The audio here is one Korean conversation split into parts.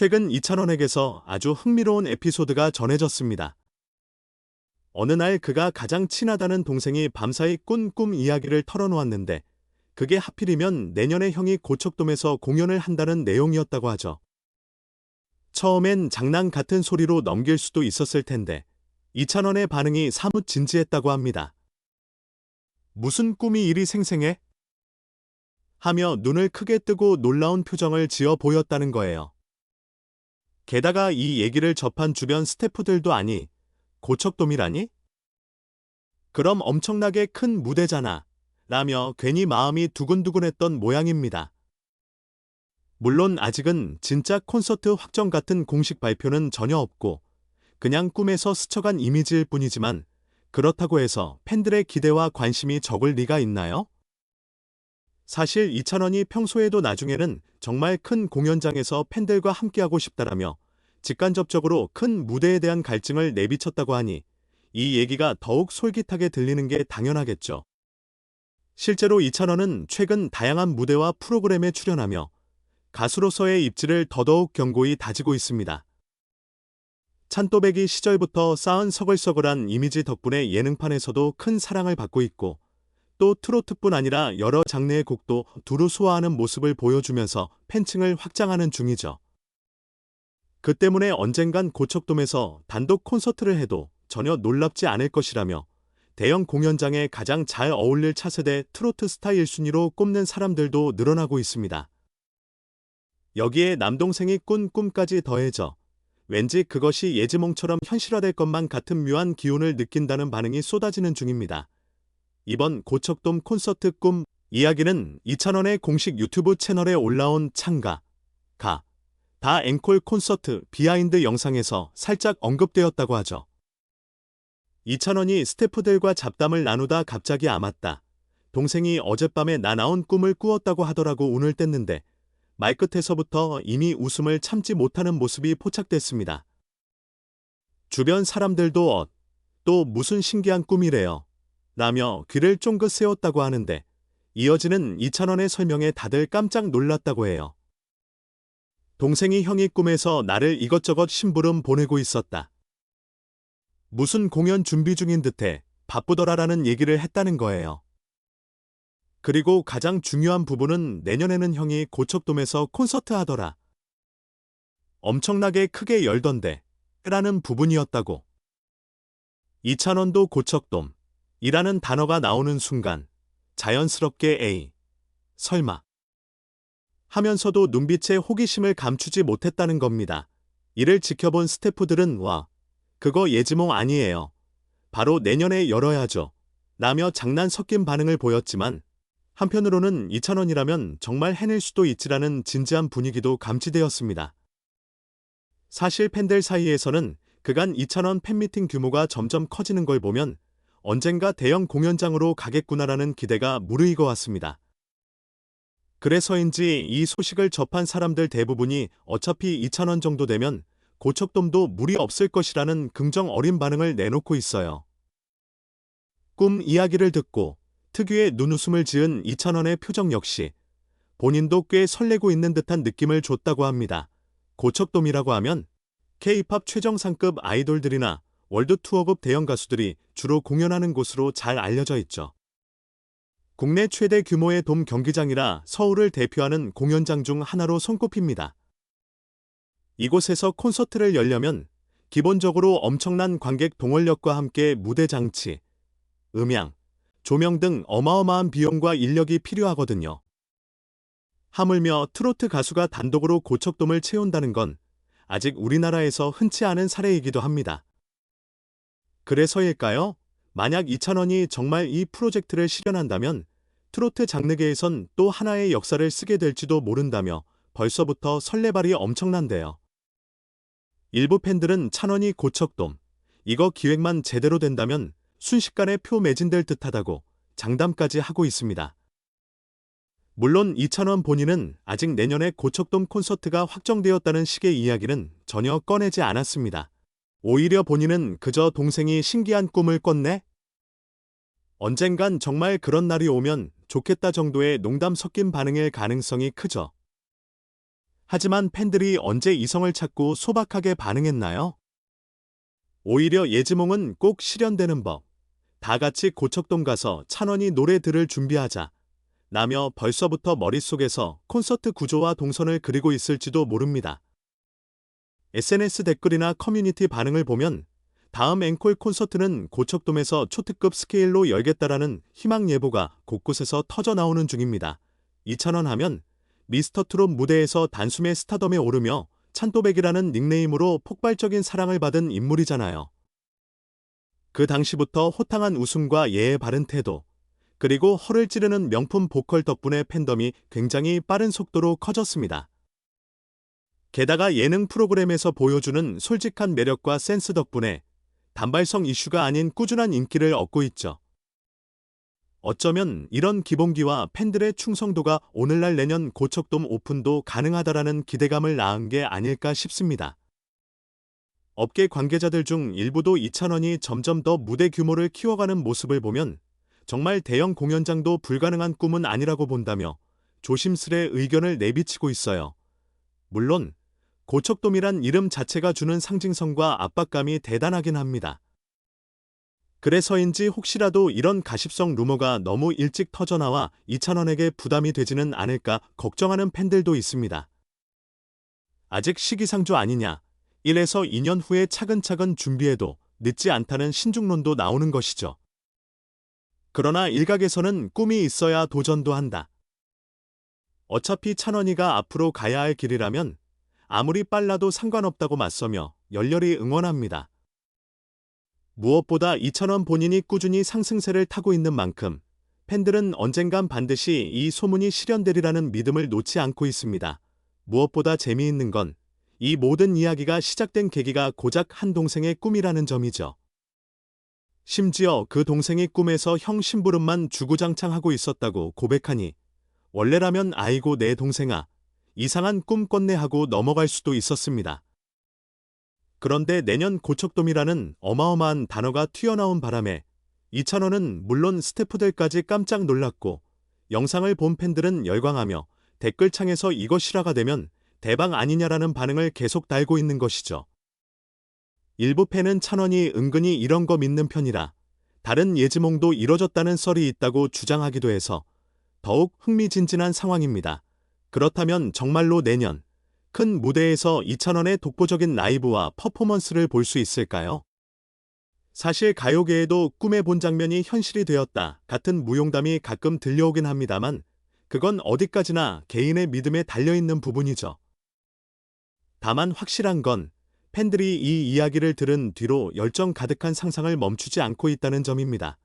최근 이찬원에게서 아주 흥미로운 에피소드가 전해졌습니다. 어느 날 그가 가장 친하다는 동생이 밤사이 꾼 꿈 이야기를 털어놓았는데 그게 하필이면 내년에 형이 고척돔에서 공연을 한다는 내용이었다고 하죠. 처음엔 장난 같은 소리로 넘길 수도 있었을 텐데 이찬원의 반응이 사뭇 진지했다고 합니다. 무슨 꿈이 이리 생생해? 하며 눈을 크게 뜨고 놀라운 표정을 지어 보였다는 거예요. 게다가 이 얘기를 접한 주변 스태프들도 아니, 고척돔이라니? 그럼 엄청나게 큰 무대잖아. 라며 괜히 마음이 두근두근했던 모양입니다. 물론 아직은 진짜 콘서트 확정 같은 공식 발표는 전혀 없고 그냥 꿈에서 스쳐간 이미지일 뿐이지만 그렇다고 해서 팬들의 기대와 관심이 적을 리가 있나요? 사실 이찬원이 평소에도 나중에는 정말 큰 공연장에서 팬들과 함께하고 싶다라며 직간접적으로 큰 무대에 대한 갈증을 내비쳤다고 하니 이 얘기가 더욱 솔깃하게 들리는 게 당연하겠죠. 실제로 이찬원은 최근 다양한 무대와 프로그램에 출연하며 가수로서의 입지를 더더욱 견고히 다지고 있습니다. 찬또배기 시절부터 쌓은 서글서글한 이미지 덕분에 예능판에서도 큰 사랑을 받고 있고 또 트로트뿐 아니라 여러 장르의 곡도 두루 소화하는 모습을 보여주면서 팬층을 확장하는 중이죠. 그 때문에 언젠간 고척돔에서 단독 콘서트를 해도 전혀 놀랍지 않을 것이라며 대형 공연장에 가장 잘 어울릴 차세대 트로트 스타 1순위로 꼽는 사람들도 늘어나고 있습니다. 여기에 남동생이 꾼 꿈까지 더해져 왠지 그것이 예지몽처럼 현실화될 것만 같은 묘한 기운을 느낀다는 반응이 쏟아지는 중입니다. 이번 고척돔 콘서트 꿈 이야기는 이찬원의 공식 유튜브 채널에 올라온 창가, 가, 다 앵콜 콘서트 비하인드 영상에서 살짝 언급되었다고 하죠. 이찬원이 스태프들과 잡담을 나누다 갑자기 아맞다. 동생이 어젯밤에 나 나온 꿈을 꾸었다고 하더라고 운을 뗐는데 말끝에서부터 이미 웃음을 참지 못하는 모습이 포착됐습니다. 주변 사람들도 엇, 또 무슨 신기한 꿈이래요. 라며 귀를 쫑긋 세웠다고 하는데 이어지는 이찬원의 설명에 다들 깜짝 놀랐다고 해요. 동생이 형이 꿈에서 나를 이것저것 심부름 보내고 있었다. 무슨 공연 준비 중인 듯해 바쁘더라라는 얘기를 했다는 거예요. 그리고 가장 중요한 부분은 내년에는 형이 고척돔에서 콘서트 하더라. 엄청나게 크게 열던데 라는 부분이었다고. 이찬원도 고척돔 이라는 단어가 나오는 순간 자연스럽게 에이 설마 하면서도 눈빛에 호기심을 감추지 못했다는 겁니다. 이를 지켜본 스태프들은 와, 그거 예지몽 아니에요. 바로 내년에 열어야죠. 라며 장난 섞인 반응을 보였지만 한편으로는 2천원이라면 정말 해낼 수도 있지라는 진지한 분위기도 감지되었습니다. 사실 팬들 사이에서는 그간 2천원 팬미팅 규모가 점점 커지는 걸 보면 언젠가 대형 공연장으로 가겠구나라는 기대가 무르익어 왔습니다. 그래서인지 이 소식을 접한 사람들 대부분이 어차피 2,000원 정도 되면 고척돔도 무리 없을 것이라는 긍정 어린 반응을 내놓고 있어요. 꿈 이야기를 듣고 특유의 눈웃음을 지은 2,000원의 표정 역시 본인도 꽤 설레고 있는 듯한 느낌을 줬다고 합니다. 고척돔이라고 하면 K-팝 최정상급 아이돌들이나 월드 투어급 대형 가수들이 주로 공연하는 곳으로 잘 알려져 있죠. 국내 최대 규모의 돔 경기장이라 서울을 대표하는 공연장 중 하나로 손꼽힙니다. 이곳에서 콘서트를 열려면 기본적으로 엄청난 관객 동원력과 함께 무대 장치, 음향, 조명 등 어마어마한 비용과 인력이 필요하거든요. 하물며 트로트 가수가 단독으로 고척돔을 채운다는 건 아직 우리나라에서 흔치 않은 사례이기도 합니다. 그래서일까요? 만약 2천원이 정말 이 프로젝트를 실현한다면 트로트 장르계에선 또 하나의 역사를 쓰게 될지도 모른다며 벌써부터 설레발이 엄청난데요. 일부 팬들은 찬원이 고척돔, 이거 기획만 제대로 된다면 순식간에 표 매진될 듯하다고 장담까지 하고 있습니다. 물론 이찬원 본인은 아직 내년에 고척돔 콘서트가 확정되었다는 식의 이야기는 전혀 꺼내지 않았습니다. 오히려 본인은 그저 동생이 신기한 꿈을 꿨네? 언젠간 정말 그런 날이 오면 좋겠다 정도의 농담 섞인 반응일 가능성이 크죠. 하지만 팬들이 언제 이성을 찾고 소박하게 반응했나요? 오히려 예지몽은 꼭 실현되는 법. 다 같이 고척돔 가서 찬원이 노래 들을 준비하자. 라며 벌써부터 머릿속에서 콘서트 구조와 동선을 그리고 있을지도 모릅니다. SNS 댓글이나 커뮤니티 반응을 보면 다음 앵콜 콘서트는 고척돔에서 초특급 스케일로 열겠다라는 희망 예보가 곳곳에서 터져 나오는 중입니다. 이찬원 하면 미스터 트롯 무대에서 단숨에 스타덤에 오르며 찬또백이라는 닉네임으로 폭발적인 사랑을 받은 인물이잖아요. 그 당시부터 호탕한 웃음과 예의 바른 태도, 그리고 허를 찌르는 명품 보컬 덕분에 팬덤이 굉장히 빠른 속도로 커졌습니다. 게다가 예능 프로그램에서 보여주는 솔직한 매력과 센스 덕분에 단발성 이슈가 아닌 꾸준한 인기를 얻고 있죠. 어쩌면 이런 기본기와 팬들의 충성도가 오늘날 내년 고척돔 오픈도 가능하다라는 기대감을 낳은 게 아닐까 싶습니다. 업계 관계자들 중 일부도 이찬원이 점점 더 무대 규모를 키워가는 모습을 보면 정말 대형 공연장도 불가능한 꿈은 아니라고 본다며 조심스레 의견을 내비치고 있어요. 물론 고척돔이란 이름 자체가 주는 상징성과 압박감이 대단하긴 합니다. 그래서인지 혹시라도 이런 가십성 루머가 너무 일찍 터져나와 이찬원에게 부담이 되지는 않을까 걱정하는 팬들도 있습니다. 아직 시기상조 아니냐, 1에서 2년 후에 차근차근 준비해도 늦지 않다는 신중론도 나오는 것이죠. 그러나 일각에서는 꿈이 있어야 도전도 한다. 어차피 찬원이가 앞으로 가야 할 길이라면 아무리 빨라도 상관없다고 맞서며 열렬히 응원합니다. 무엇보다 이찬원 본인이 꾸준히 상승세를 타고 있는 만큼 팬들은 언젠간 반드시 이 소문이 실현되리라는 믿음을 놓지 않고 있습니다. 무엇보다 재미있는 건 이 모든 이야기가 시작된 계기가 고작 한 동생의 꿈이라는 점이죠. 심지어 그 동생이 꿈에서 형 심부름만 주구장창하고 있었다고 고백하니 원래라면 아이고 내 동생아 이상한 꿈 꿨네 하고 넘어갈 수도 있었습니다. 그런데 내년 고척돔이라는 어마어마한 단어가 튀어나온 바람에 이찬원은 물론 스태프들까지 깜짝 놀랐고 영상을 본 팬들은 열광하며 댓글창에서 이것이라가 되면 대박 아니냐라는 반응을 계속 달고 있는 것이죠. 일부 팬은 찬원이 은근히 이런 거 믿는 편이라 다른 예지몽도 이뤄졌다는 썰이 있다고 주장하기도 해서 더욱 흥미진진한 상황입니다. 그렇다면 정말로 내년 큰 무대에서 이찬원의 독보적인 라이브와 퍼포먼스를 볼 수 있을까요? 사실 가요계에도 꿈에 본 장면이 현실이 되었다 같은 무용담이 가끔 들려오긴 합니다만 그건 어디까지나 개인의 믿음에 달려있는 부분이죠. 다만 확실한 건 팬들이 이 이야기를 들은 뒤로 열정 가득한 상상을 멈추지 않고 있다는 점입니다.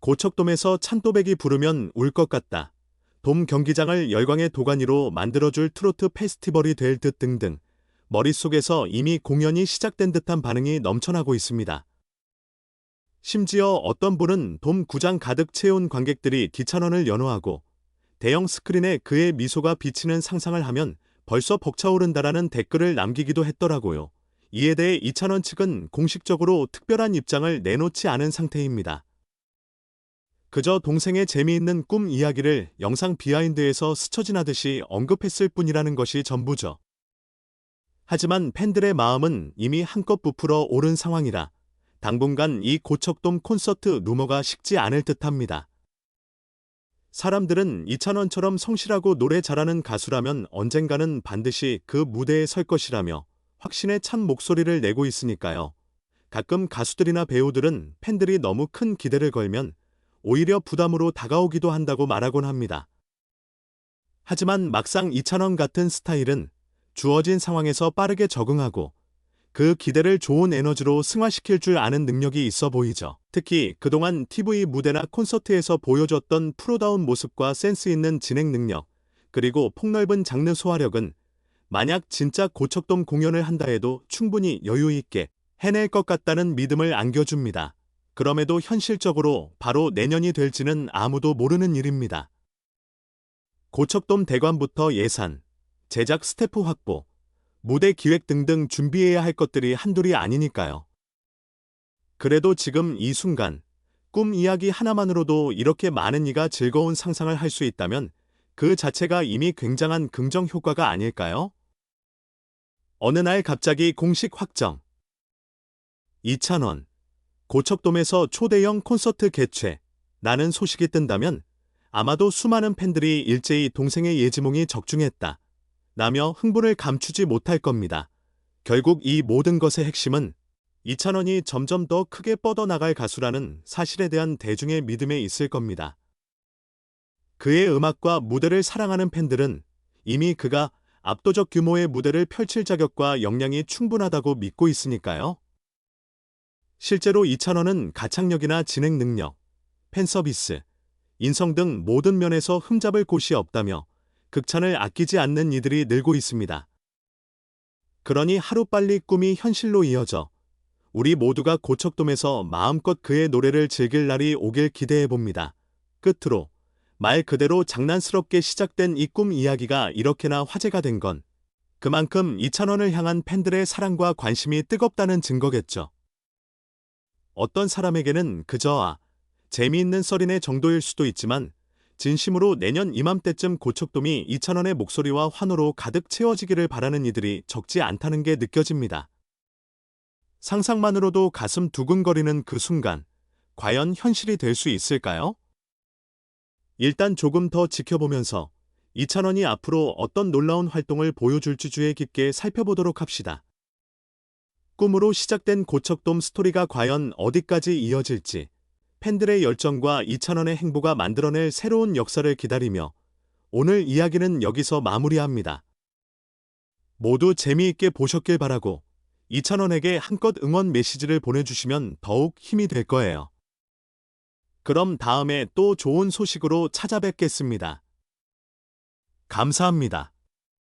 고척돔에서 찬또백이 부르면 울 것 같다. 돔 경기장을 열광의 도가니로 만들어줄 트로트 페스티벌이 될 듯 등등 머릿속에서 이미 공연이 시작된 듯한 반응이 넘쳐나고 있습니다. 심지어 어떤 분은 돔 구장 가득 채운 관객들이 기찬원을 연호하고 대형 스크린에 그의 미소가 비치는 상상을 하면 벌써 벅차오른다라는 댓글을 남기기도 했더라고요. 이에 대해 이찬원 측은 공식적으로 특별한 입장을 내놓지 않은 상태입니다. 그저 동생의 재미있는 꿈 이야기를 영상 비하인드에서 스쳐 지나듯이 언급했을 뿐이라는 것이 전부죠. 하지만 팬들의 마음은 이미 한껏 부풀어 오른 상황이라 당분간 이 고척돔 콘서트 루머가 식지 않을 듯합니다. 사람들은 이찬원처럼 성실하고 노래 잘하는 가수라면 언젠가는 반드시 그 무대에 설 것이라며 확신에 찬 목소리를 내고 있으니까요. 가끔 가수들이나 배우들은 팬들이 너무 큰 기대를 걸면 오히려 부담으로 다가오기도 한다고 말하곤 합니다. 하지만 막상 이찬원 같은 스타일은 주어진 상황에서 빠르게 적응하고 그 기대를 좋은 에너지로 승화시킬 줄 아는 능력이 있어 보이죠. 특히 그동안 TV 무대나 콘서트에서 보여줬던 프로다운 모습과 센스 있는 진행 능력, 그리고 폭넓은 장르 소화력은 만약 진짜 고척돔 공연을 한다 해도 충분히 여유 있게 해낼 것 같다는 믿음을 안겨줍니다. 그럼에도 현실적으로 바로 내년이 될지는 아무도 모르는 일입니다. 고척돔 대관부터 예산, 제작 스태프 확보, 무대 기획 등등 준비해야 할 것들이 한둘이 아니니까요. 그래도 지금 이 순간 꿈 이야기 하나만으로도 이렇게 많은 이가 즐거운 상상을 할 수 있다면 그 자체가 이미 굉장한 긍정 효과가 아닐까요? 어느 날 갑자기 공식 확정. 2,000원. 고척돔에서 초대형 콘서트 개최. 라는 소식이 뜬다면 아마도 수많은 팬들이 일제히 동생의 예지몽이 적중했다. 라며 흥분을 감추지 못할 겁니다. 결국 이 모든 것의 핵심은 이찬원이 점점 더 크게 뻗어나갈 가수라는 사실에 대한 대중의 믿음에 있을 겁니다. 그의 음악과 무대를 사랑하는 팬들은 이미 그가 압도적 규모의 무대를 펼칠 자격과 역량이 충분하다고 믿고 있으니까요. 실제로 이찬원은 가창력이나 진행 능력, 팬 서비스, 인성 등 모든 면에서 흠잡을 곳이 없다며 극찬을 아끼지 않는 이들이 늘고 있습니다. 그러니 하루빨리 꿈이 현실로 이어져 우리 모두가 고척돔에서 마음껏 그의 노래를 즐길 날이 오길 기대해 봅니다. 끝으로 말 그대로 장난스럽게 시작된 이 꿈 이야기가 이렇게나 화제가 된 건 그만큼 이찬원을 향한 팬들의 사랑과 관심이 뜨겁다는 증거겠죠. 어떤 사람에게는 그저 아, 재미있는 썰이네 정도일 수도 있지만 진심으로 내년 이맘때쯤 고척돔이 이찬원의 목소리와 환호로 가득 채워지기를 바라는 이들이 적지 않다는 게 느껴집니다. 상상만으로도 가슴 두근거리는 그 순간, 과연 현실이 될 수 있을까요? 일단 조금 더 지켜보면서 이찬원이 앞으로 어떤 놀라운 활동을 보여줄지 주의 깊게 살펴보도록 합시다. 꿈으로 시작된 고척돔 스토리가 과연 어디까지 이어질지 팬들의 열정과 이찬원의 행보가 만들어낼 새로운 역사를 기다리며 오늘 이야기는 여기서 마무리합니다. 모두 재미있게 보셨길 바라고 이찬원에게 한껏 응원 메시지를 보내주시면 더욱 힘이 될 거예요. 그럼 다음에 또 좋은 소식으로 찾아뵙겠습니다. 감사합니다.